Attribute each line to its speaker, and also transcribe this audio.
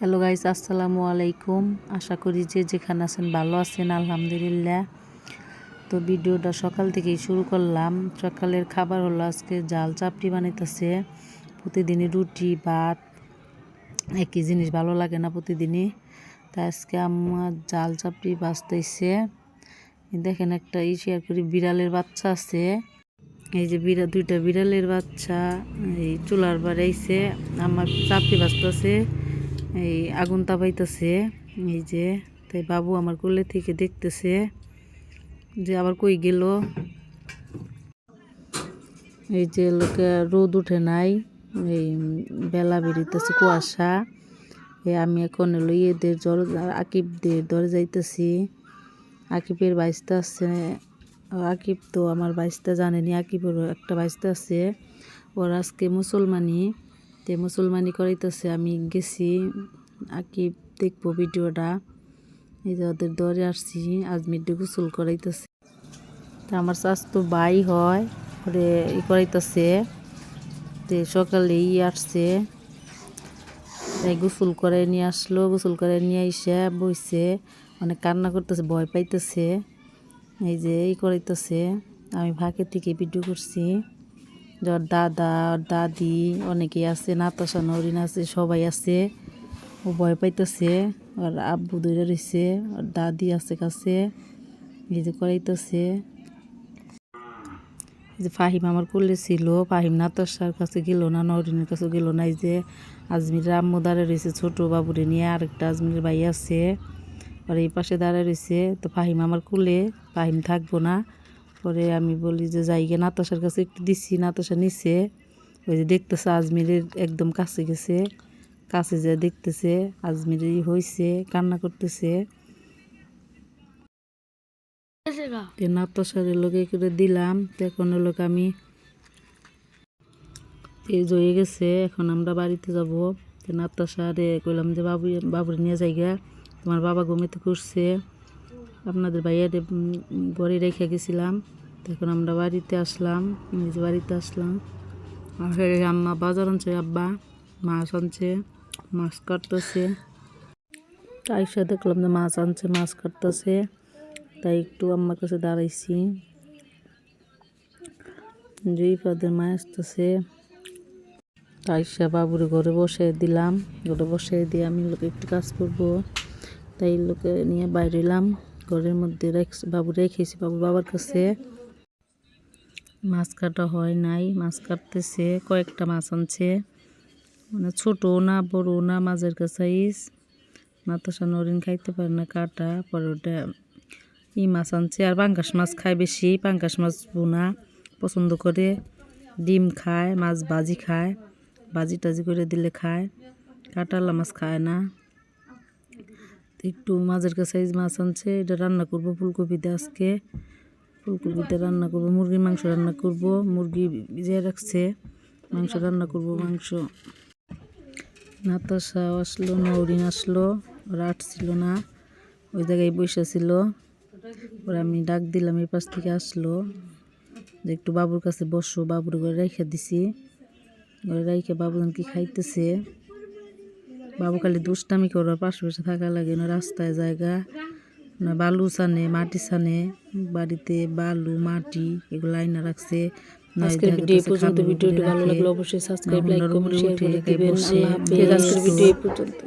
Speaker 1: Hello guys আসসালামু আলাইকুম। আশা করি যে যেখানে আছেন ভালো আছেন, আলহামদুলিল্লাহ। তো ভিডিওটা সকাল থেকেই শুরু করলাম। সকালের খাবার হলো আজকে জাল চাপটি বানাইতেছে। প্রতিদিনই রুটি, ভাত, একই জিনিস ভালো লাগে না প্রতিদিনই। তা আজকে আমার জাল চাপটি বাঁচতেছে। দেখেন একটা ই শেয়ার করি, বিড়ালের বাচ্চা আছে। এই যে বিড়া, দুইটা বিড়ালের বাচ্চা, এই চুলার বাড়াইছে আমার চাপড়ি বাঁচতেছে। এই আগুন তাপাইতেছে এই যে, তাই বাবু আমার কোলে থেকে দেখতেছে যে আবার কই গেল। এই যে লোকে রোদ উঠে নাই, এই বেলা বেরিতেছে কুয়াশা, এই আমি এখন হলো ইয়েদের জ্বর আকিবদের ধরে যাইতেছি। আকিবের বাইশটা আছে, আকিব তো আমার বাইশটা জানেনি, আকিবেরও একটা বাইশটা আছে। ওর আজকে মুসলমানি। তে মুসলমানি করাইতেছে, আমি গেছি, আকিব দেখব ভিডিওটা। এই যে ওদের দরে আসছি আজমিরটা গোসল করাইতেছে। তা আমার তো বাই হয়, ওরে ই করাইতেছে তে সকালে ই আসছে তাই গোসল করে নিয়ে আসলো, গোসল করে নিয়ে এসে বইছে অনেক কান্না করতেছে, ভয় পাইতেছে, এই যে এই করাইতেছে। আমি ভাগের থেকে ভিডিও করছি। ওর দাদা, ওর দাদি, অনেকেই আছে নাতাশা নরিন আছে, সবাই আছে। ও ভয় পাইতেছে, ওর আব্বু দৌড়ে রয়েছে ওর দাদি আছে কাছে। এই যে করাইতেছে। যে ফাহিম আমার কোলে ছিল, ফাহিম নাতাশার কাছে গেল না, নরিনের কাছে গেল না, এই যে আজমিরের আম্মু দাঁড়িয়ে রয়েছে ছোটো বাবুরে নিয়ে আরেকটা আজমিরের ভাই আছে। আর এই পাশে দাঁড়িয়ে রয়েছে তো ফাহিম আমার কুলে, ফাহিম থাকব না। পরে আমি বলি যে, যাই গে নাতাশার কাছে একটু দিচ্ছি নাতাশা নিচ্ছে ওই যে দেখতেছে আজমিরের একদম কাছে গেছে, কাছে যে দেখতেছে আজমিরেরই হয়েছে কান্না করতেছে। নাতাশার লোকে করে দিলাম এখন লোক আমি এই হয়ে গেছে, এখন আমরা বাড়িতে যাব। নাতাশারে কইলাম যে, বাবু, বাবুরে নিয়ে যাই গা তোমার বাবা ঘুমিতে করছে আপনাদের ভাইয়ার ঘরে রেখে গেছিলাম। তখন আমরা বাড়িতে আসলাম, নিজ বাড়িতে আসলাম। আর আম্মা বাজার আনছে আব্বা, মাছ আনছে, মাছ কাটতেছে। আইসা দেখলাম যে মাছ আনছে, মাছ কাটতেছে। তাই একটু আম্মার কাছে দাঁড়াইছি। যেই পাদের মা আসতেছে আইসা বাবুরে ঘরে বসে দিলাম। ঘরে বসে দিয়ে আমি লোকে একটু কাজ করব। তাই লোকে নিয়ে বাইরে এলাম ঘরের মধ্যে বাবু রেখেছি, বাবু বাবার কাছে। মাছ কাটা হয় নাই, মাছ কাটতেছে, কয়েকটা মাছ আনছে। মানে ছোটো না বড়ো না, মাঝের সাইজ নাতাশা নরিন খাইতে পারে না কাটা, পরে ওটা ই মাছ আনছে। আর পাঙ্কাশ মাছ খায় বেশি পাঙ্কাশ মাছ বোনা পছন্দ করে। ডিম খায়, মাছ ভাজি খায়, ভাজি টাজি করে দিলে খায়। কাটালা মাছ খায় না। একটু মাঝের সাইজ মাছ আনছে, এটা রান্না করব ফুলকপিতে আজকে। ফুলকপিতে রান্না করব, মুরগির মাংস রান্না করব, মুরগি ভিজিয়ে রাখছে, মাংস রান্না করব, মাংস। নাতাশা আসলো নৌরিন আসলো, ওরা আটছিল না, ওই জায়গায় বসে ছিল। ওরা আমি ডাক দিলাম, এই পাশ থেকে আসলো। যে একটু বাবুর কাছে বসো, বাবুর ঘরে রেখে দিছি। ঘরে রেখে বাবু কি খাইতেছে? বাবু খালি দুষ্টামি করো পাশে থাকা লাগে না রাস্তায় জায়গা না বালু সানে মাটি ছানে বাড়িতে বালু মাটি এগুলো আইনা রাখছে
Speaker 2: আজকের ভিডিও পর্যন্ত ভিডিওটি ভালো লাগলে অবশ্যই সাবস্ক্রাইব লাইক কমেন্ট শেয়ার করে দিবেন। আজকের ভিডিও এই পর্যন্ত।